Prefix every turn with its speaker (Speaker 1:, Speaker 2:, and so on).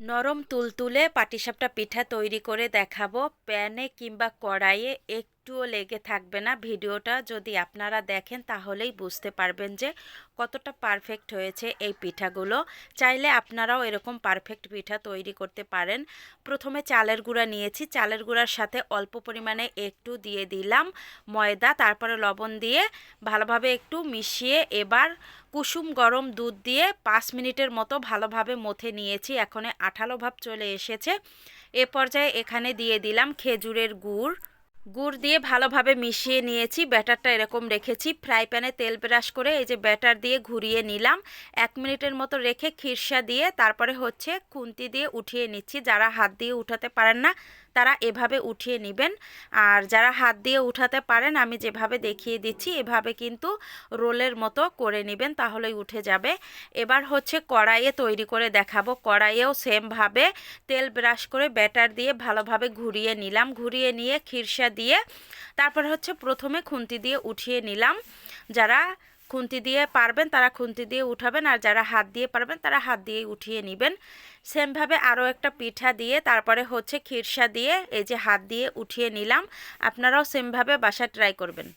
Speaker 1: নরম তুলতুলে পাটিসাপটা পিঠা তৈরি করে দেখাবো প্যানে কিংবা কড়াইয়ে একটুও লেগে থাকবে না ভিডিওটা। যদি আপনারা দেখেন, তাহলেই বুঝতে পারবেন যে কতটা পারফেক্ট হয়েছে এই পিঠাগুলো। চাইলে আপনারাও এরকম পারফেক্ট পিঠা তৈরি করতে পারেন। প্রথমে চালের গুঁড়া নিয়েছি। চালের গুঁড়ার সাথে অল্প পরিমাণে একটু দিয়ে দিলাম ময়দা, তারপরে লবণ দিয়ে ভালোভাবে একটু মিশিয়ে এবার কুসুম গরম দুধ দিয়ে পাঁচ মিনিটের মতো ভালোভাবে মথে নিয়েছি। এখন আঠালো ভাব চলে এসেছে। এ পর্যায়ে এখানে দিয়ে দিলাম খেজুরের গুড়। গুড় দিয়ে ভালোভাবে মিশিয়ে নিয়েছি। ব্যাটারটা এরকম রেখেছি। ফ্রাই প্যানে তেল ব্রাশ করে এই যে ব্যাটার দিয়ে ঘুরিয়ে নিলাম। এক মিনিটের মতো রেখে খিরসা দিয়ে তারপরে হচ্ছে খুন্তি দিয়ে উঠিয়ে নিচ্ছি। যারা হাত দিয়ে উঠাতে পারেন না তারা এভাবে উঠিয়ে নেবেন। আর যারা হাত দিয়ে উঠাতে পারেন, আমি যেভাবে দেখিয়ে দিচ্ছি, এভাবে কিন্তু রোলের মতো করে নেবেন, তাহলেই উঠে যাবে। এবার হচ্ছে কড়াইয়ে তৈরি করে দেখাবো। কড়াইয়েও সেমভাবে তেল ব্রাশ করে ব্যাটার দিয়ে ভালোভাবে ঘুরিয়ে নিলাম। ঘুরিয়ে নিয়ে খিরসা দিয়ে তারপর হচ্ছে প্রথমে খুন্তি দিয়ে উঠিয়ে নিলাম। যারা খুন্তি দিয়ে পারবেন, তারা খুন্তি দিয়ে উঠাবেন আর যারা হাত দিয়ে পারবেন তারা হাত দিয়েই উঠিয়ে নেবেন। সেমভাবে আরও একটা পিঠা দিয়ে, তারপরে হচ্ছে খিরসা দিয়ে, এই যে হাত দিয়ে উঠিয়ে নিলাম। আপনারাও সেমভাবে বাসা ট্রাই করবেন।